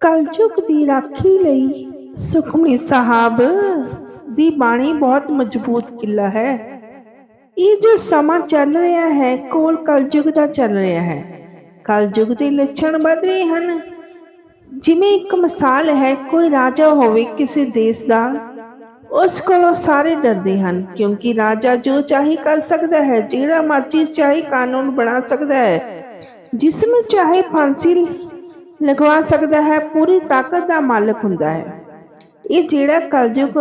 ਕਲਯੁਗ ਦੀ ਰਾਖੀ ਲਈ ਸੁਖਮਨੀ ਸਾਹਿਬ ਦੀ ਬਾਣੀ ਬਹੁਤ ਮਜ਼ਬੂਤ ਕਿਲਾ ਹੈ। ਇਹ ਜੋ ਸਮਾਂ ਚੱਲ ਰਿਹਾ ਹੈ, ਕੋਲ ਕਲਯੁਗ ਦਾ ਚੱਲ ਰਿਹਾ ਹੈ। ਕਲਯੁਗ ਦੇ ਲੱਛਣ ਵੱਧ ਰਹੇ ਹਨ। ਜਿਵੇਂ ਇੱਕ ਮਿਸਾਲ ਹੈ, ਕੋਈ ਰਾਜਾ ਹੋਵੇ ਕਿਸੇ ਦੇਸ਼ ਦਾ, ਉਸ ਕੋਲੋਂ ਸਾਰੇ ਡਰਦੇ ਹਨ, ਕਿਉਂਕਿ ਰਾਜਾ ਜੋ ਚਾਹੀ ਕਰ ਸਕਦਾ ਹੈ, ਜਿਹੜਾ ਮਰਜ਼ੀ ਚਾਹੀ ਕਾਨੂੰਨ ਬਣਾ ਸਕਦਾ ਹੈ। ਜਿਸ ਨੂੰ ਚਾਹੇ ਫਾਂਸੀ ਲਗਵਾ ਸਕਦਾ ਹੈ, ਪੂਰੀ ਤਾਕਤ ਦਾ ਮਾਲਕ ਹੁੰਦਾ ਹੈ। ਇਹ ਜਿਹੜਾ ਕਲਯੁਗ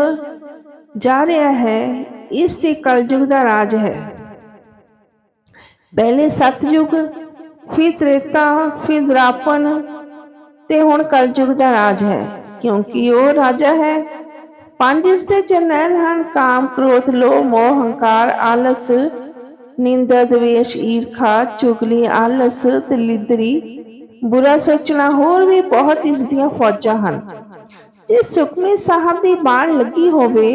ਜਾ ਰਿਹਾ ਹੈ, ਇਸ ਤੇ ਕਲਯੁਗ ਦਾ ਰਾਜ ਹੈ। ਪਹਿਲੇ ਸਤਯੁਗ, ਫਿਰ ਤ੍ਰੇਤਾ, ਫਿਰ ਦਰਾਪਨ ਤੇ ਹੁਣ ਕਲਯੁਗ ਦਾ ਰਾਜ ਹੈ, ਕਿਉਂਕਿ ਉਹ ਰਾਜਾ ਹੈ। ਪੰਜ ਇਸ ਦੇ ਜਰਨੈਲ ਹਨ, ਕਾਮ, ਕ੍ਰੋਧ, ਲੋਭ, ਮੋਹ, ਹੰਕਾਰ, ਆਲਸ, ਨਿੰਦਾ, ਦਵੇਸ਼, ਈਰਖਾ, ਚੁਗਲੀ, ਆਲਸ ਤੇ ਲਿਦਰੀ ਬੁਰਾ ਸੋਚਣਾ ਹੋਰ ਵੀ ਬਹੁਤ ਇਸ ਦੀਆਂ ਫੌਜਾਂ ਹਨ। ਜੇ ਸੁਖਮਨੀ ਸਾਹਿਬ ਦੀ ਬਾਣ ਲੱਗੀ ਹੋਵੇ,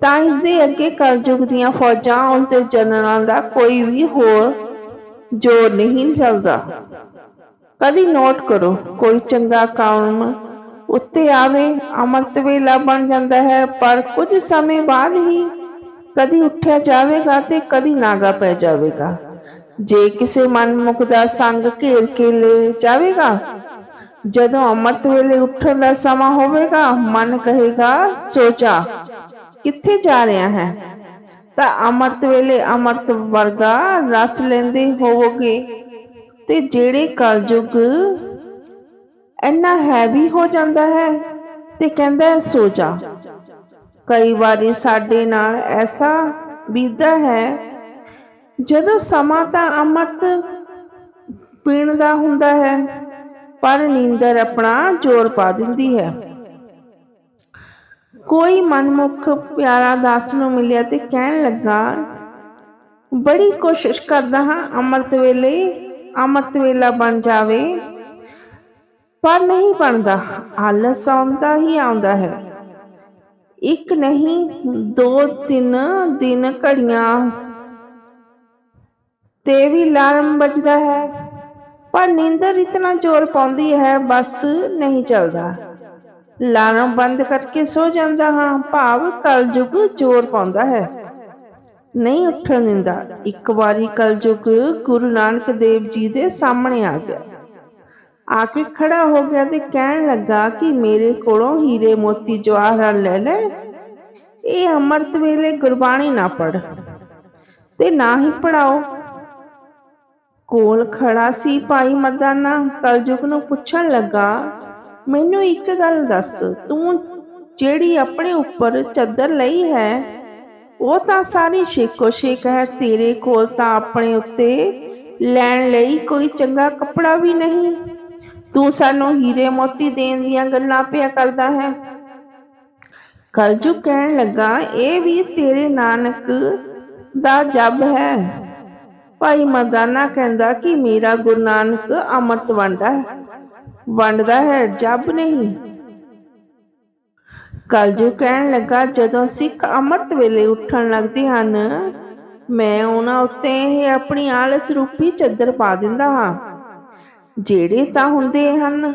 ਤਾਂ ਇਸ ਦੇ ਅੱਗੇ ਕਲਯੁਗ ਦੀਆਂ ਫੌਜਾਂ ਉਸ ਦੇ ਜਨਰਲਾਂ ਦਾ ਕੋਈ ਵੀ ਹੋਰ ਜੋਰ ਨਹੀਂ ਚੱਲਦਾ ਕਦੀ ਨੋਟ ਕਰੋ, ਕੋਈ ਚੰਗਾ ਕੰਮ ਉੱਤੇ ਆਵੇ, ਅਮਰਤ ਵੇਲਾ ਬਣ ਜਾਂਦਾ ਹੈ, ਪਰ ਕੁਝ ਸਮੇਂ ਬਾਅਦ ਹੀ ਕਦੀ ਉੱਠਿਆ ਜਾਵੇਗਾ ਤੇ ਕਦੀ ਨਾਗਾ ਪੈ ਜਾਵੇਗਾ। ਜੇ ਕਿਸੇ ਮਨਮੁਖ ਦਾ ਸੰਗ ਘੇਰ ਕੇ ਲੈ ਜਾਵੇਗਾ, ਜਦੋਂ ਅਮਰਤ ਵੇਲੇ ਉੱਠਣ ਦਾ ਸਮਾਂ ਹੋਵੇਗਾ, ਮਨ ਕਹੇਗਾ, ਸੋਚਾ, ਕਿੱਥੇ ਜਾ ਰਿਹਾ ਹੈ? ਤਾਂ ਅਮਰਤ ਵੇਲੇ ਅਮਰਤ ਵਰਗਾ ਰਸ ਲੈਂਦੇ ਹੋਵੋਗੇ। ਤੇ ਜਿਹੜੇ ਕਲਯੁਗ ਇੰਨਾ ਹੈਵੀ ਹੋ ਜਾਂਦਾ ਹੈ ਤੇ ਕਹਿੰਦਾ ਹੈ ਸੋ ਜਾ ਕਈ ਵਾਰੀ ਸਾਡੇ ਨਾਲ ਐਸਾ ਬੀਤਦਾ ਹੈ ਜਦੋਂ ਸਮਾਂ ਤਾਂ ਅੰਮ੍ਰਿਤ ਪੀਣ ਦਾ ਹੁੰਦਾ ਹੈ, ਪਰ ਨੀਂਦਰ ਆਪਣਾ ਜ਼ੋਰ ਪਾ ਦਿੰਦੀ ਹੈ। ਕੋਈ ਮਨਮੁਖ ਪਿਆਰਾ ਦਾਸ ਨੂੰ ਮਿਲਿਆ ਤੇ ਕਹਿਣ ਲੱਗਾ, ਬੜੀ ਕੋਸ਼ਿਸ਼ ਕਰਦਾ ਹਾਂ ਅੰਮ੍ਰਿਤ ਵੇਲੇ, ਅੰਮ੍ਰਿਤ ਵੇਲਾ ਬਣ ਜਾਵੇ, ਪਰ ਨਹੀਂ ਬਣਦਾ। ਆਲਸ ਆਉਂਦਾ ਹੀ ਆਉਂਦਾ ਹੈ। ਇੱਕ ਨਹੀਂ, ਦੋ ਤਿੰਨ ਦਿਨ ਘੜੀਆਂ ਤੇ ਵੀ ਅਲਾਰਮ ਵੱਜਦਾ ਹੈ। ਪਰ ਨੀਂਦਰ ਇਤਨਾ ਜ਼ੋਰ ਪਾਉਂਦੀ ਹੈ, ਬਸ ਨਹੀਂ ਚੱਲਦਾ। ਅਲਾਰਮ ਬੰਦ ਕਰਕੇ ਸੋ ਜਾਂਦਾ ਹਾਂ, ਭਾਵ ਕਲਯੁਗ ਜ਼ੋਰ ਪਾਉਂਦਾ ਹੈ। ਨਹੀਂ ਉੱਠਣ ਦਿੰਦਾ। ਇੱਕ ਵਾਰੀ ਕਲਯੁਗ ਗੁਰੂ ਨਾਨਕ ਦੇਵ ਜੀ ਦੇ ਸਾਹਮਣੇ ਆ ਗਿਆ। ਆ ਕੇ ਖੜਾ ਹੋ ਗਿਆ ਤੇ ਕਹਿਣ ਲੱਗਾ ਕਿ ਮੇਰੇ ਕੋਲੋਂ ਹੀਰੇ ਮੋਤੀ ਜਵਾਹਰ ਲੈ ਲੈ। ਇਹ ਅੰਮ੍ਰਿਤ ਵੇਲੇ ਗੁਰਬਾਣੀ ਨਾ ਪੜ ਤੇ ਨਾ ਹੀ ਪੜਾਓ ਕੋਲ ਖੜਾ ਸੀ ਭਾਈ ਮਰਦਾਨਾ। ਕਲਯੁਗ ਨੂੰ ਪੁੱਛਣ ਲੱਗਾ, ਮੈਨੂੰ ਇੱਕ ਗੱਲ ਦੱਸ, ਤੂੰ ਜਿਹੜੀ ਆਪਣੇ ਉੱਪਰ ਚੱਦਰ ਲਈ ਹੈ, ਉਹ ਤਾਂ ਸਾਰੀ ਸ਼ੇਕੋ ਸ਼ੇਕ ਹੈ। ਤੇਰੇ ਕੋਲ ਤਾਂ ਆਪਣੇ ਉੱਤੇ ਲੈਣ ਲਈ ਕੋਈ ਚੰਗਾ ਕੱਪੜਾ ਵੀ ਨਹੀਂ। ਤੂੰ ਸਾਨੂੰ ਹੀਰੇ ਮੋਤੀ ਦੇਣ ਦੀਆਂ ਗੱਲਾਂ ਪਿਆ ਕਰਦਾ ਹੈ। ਕਲਯੁਗ ਕਹਿਣ ਲੱਗਾ, ਇਹ ਵੀ ਤੇਰੇ ਨਾਨਕ ਦਾ ਜਪ ਹੈ। ਭਾਈ ਮਰਦਾਨਾ ਕਹਿੰਦਾ ਕਿ ਮੇਰਾ ਗੁਰੂ ਨਾਨਕ ਅੰਮ੍ਰਿਤ ਵੰਡਾ ਵੰਡਦਾ ਹੈ ਜਪ ਨਹੀਂ। ਕਲਯੁਗ ਕਹਿਣ ਲੱਗਾ, ਜਦੋਂ ਸਿੱਖ ਅੰਮ੍ਰਿਤ ਵੇਲੇ ਉੱਠਣ ਲੱਗਦੇ ਹਨ, ਮੈਂ ਉਹਨਾਂ ਉੱਤੇ ਇਹ ਆਪਣੀ ਆਲਸ ਰੂਪੀ ਚੱਦਰ ਪਾ ਦਿੰਦਾ ਹਾਂ। ਜਿਹੜੇ ਤਾਂ ਹੁੰਦੇ ਹਨ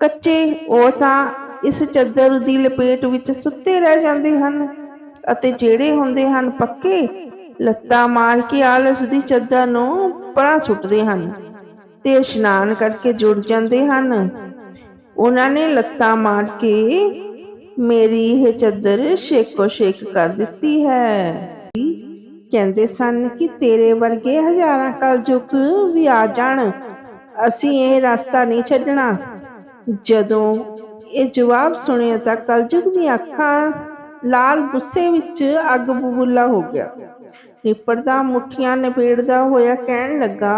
ਕੱਚੇ, ਉਹ ਤਾਂ ਇਸ ਚੱਦਰ ਦੀ ਲਪੇਟ ਵਿੱਚ ਸੁੱਤੇ ਰਹਿ ਜਾਂਦੇ ਹਨ ਅਤੇ ਜਿਹੜੇ ਹੁੰਦੇ ਹਨ ਪੱਕੇ ਲੱਤਾਂ ਮਾਰ ਕੇ ਆਲਸ ਦੀ ਚੱਦਰ ਨੂੰ ਪਰਾਂ ਸੁੱਟਦੇ ਹਨ ਤੇ ਇਸ਼ਨਾਨ ਕਰਕੇ ਜੁੜ ਜਾਂਦੇ ਹਨ। ਉਹਨਾਂ ਨੇ ਲੱਤਾਂ ਮਾਰ ਕੇ ਮੇਰੀ ਇਹ ਚੱਦਰ ਸ਼ੇਕੋ ਸ਼ੇਕ ਕਰ ਦਿੱਤੀ ਹੈ। ਕਹਿੰਦੇ ਸਨ ਕਿ ਤੇਰੇ ਵਰਗੇ ਹਜ਼ਾਰਾਂ ਕਲਯੁਗ ਵੀ ਆ ਜਾਣ। ਅਸੀਂ ਇਹ ਰਸਤਾ ਨਹੀਂ ਛੱਡਣਾ। ਜਦੋਂ ਇਹ ਜਵਾਬ ਸੁਣਿਆ ਤਾਂ ਕਲਯੁਗ ਦੀਆਂ ਅੱਖਾਂ ਲਾਲ ਗੁੱਸੇ ਵਿੱਚ ਅੱਗ ਬਬੂਲਾ ਹੋ ਗਿਆ। ਨਿਪੜਦਾ ਮੁੱਠੀਆਂ ਨਿਬੇੜਦਾ ਹੋਇਆ ਕਹਿਣ ਲੱਗਾ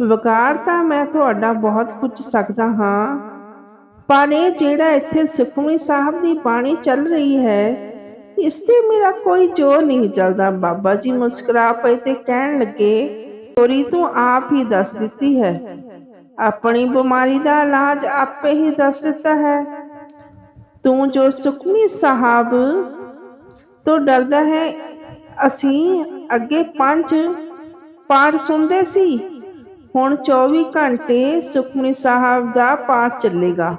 ਵਿਕਾਰ ਤਾਂ ਮੈਂ ਤੁਹਾਡਾ ਬਹੁਤ ਪੁੱਛ ਸਕਦਾ ਹਾਂ, ਪਰ ਇਹ ਜਿਹੜਾ ਇੱਥੇ ਸੁਖਮਨੀ ਸਾਹਿਬ ਦੀ ਬਾਣੀ ਚੱਲ ਰਹੀ ਹੈ, ਇਸ ਤੇ ਮੇਰਾ ਕੋਈ ਜ਼ੋਰ ਨਹੀਂ ਚੱਲਦਾ। ਬਾਬਾ ਜੀ ਮੁਸਕਰਾ ਪਏ ਤੇ ਕਹਿਣ ਲੱਗੇ, ਚੋਰੀ ਤੂੰ ਆਪ ਹੀ ਦੱਸ ਦਿੱਤੀ ਹੈ। ਆਪਣੀ ਬਿਮਾਰੀ ਦਾ ਇਲਾਜ ਆਪੇ ਹੀ ਦੱਸ ਦਿੱਤਾ ਹੈ। ਤੂੰ ਜੋ ਸੁਖਮਨੀ ਸਾਹਿਬ ਤੋਂ ਡਰਦਾ ਹੈ ਅਸੀਂ ਅੱਗੇ ਪੰਜ ਪਾਠ ਸੁਣਦੇ ਸੀ। ਹੁਣ 24 ਘੰਟੇ ਸੁਖਮਨੀ ਸਾਹਿਬ ਦਾ ਪਾਠ ਚੱਲੇਗਾ।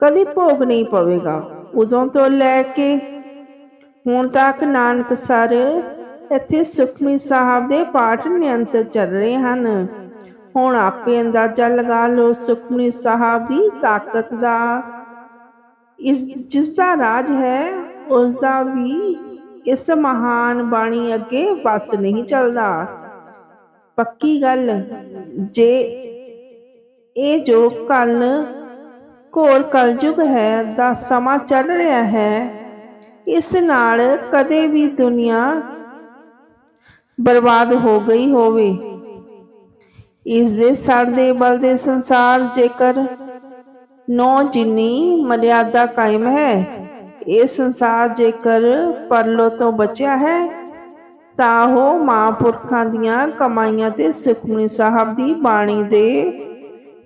ਕਦੀ ਭੋਗ ਨਹੀਂ ਪਵੇਗਾ, ਉਦੋਂ ਤੋਂ ਲੈ ਕੇ ਹੁਣ ਤੱਕ ਨਾਨਕਸਰ ਇੱਥੇ ਸੁਖਮਨੀ ਸਾਹਿਬ ਦੇ ਪਾਠ ਨਿਰੰਤਰ ਚੱਲ ਰਹੇ ਹਨ। ਹੁਣ ਆਪੇ ਅੰਦਾਜ਼ਾ ਲਗਾ ਲਓ ਸੁਖਮਨੀ ਸਾਹਿਬ ਦੀ ਤਾਕਤ ਦਾ। ਇਸ ਜਿਸ ਦਾ ਰਾਜ ਹੈ ਉਸ ਦਾ ਵੀ ਇਸ ਮਹਾਨ ਬਾਣੀ ਅੱਗੇ ਵਸ ਨਹੀਂ ਚੱਲਦਾ। ਪੱਕੀ ਗੱਲ, ਜੇ ਇਹ ਜੋ ਕੱਲ ਘੋਰ ਕਲਯੁਗ ਹੈ ਦਾ ਸਮਾਂ ਚੱਲ ਰਿਹਾ ਹੈ, ਇਸ ਨਾਲ ਕਦੇ ਵੀ ਦੁਨੀਆ ਬਰਬਾਦ ਹੋ ਗਈ ਹੋਵੇ। ਇਸ ਦੇ ਸੜਦੇ ਬਲਦੇ ਸੰਸਾਰ ਜੇਕਰ ਨੌ ਜਿੰਨੀ ਮਰਿਆਦਾ ਕਾਇਮ ਹੈ ਇਹ ਸੰਸਾਰ ਜੇਕਰ ਪਰਲੋ ਤੋਂ ਬਚਿਆ ਹੈ, ਤਾਂ ਉਹ ਮਹਾਂਪੁਰਖਾਂ ਦੀਆਂ ਕਮਾਈਆਂ ਤੇ ਸੁਖਮਨੀ ਸਾਹਿਬ ਦੀ ਬਾਣੀ ਦੇ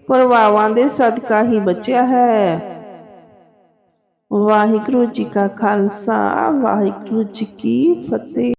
ਪ੍ਰਭਾਵਾਂ ਦੇ ਸਦਕਾ ਹੀ ਬਚਿਆ ਹੈ। ਵਾਹਿਗੁਰੂ ਜੀ ਕਾ ਖਾਲਸਾ, ਵਾਹਿਗੁਰੂ ਜੀ ਕੀ ਫਤਿਹ।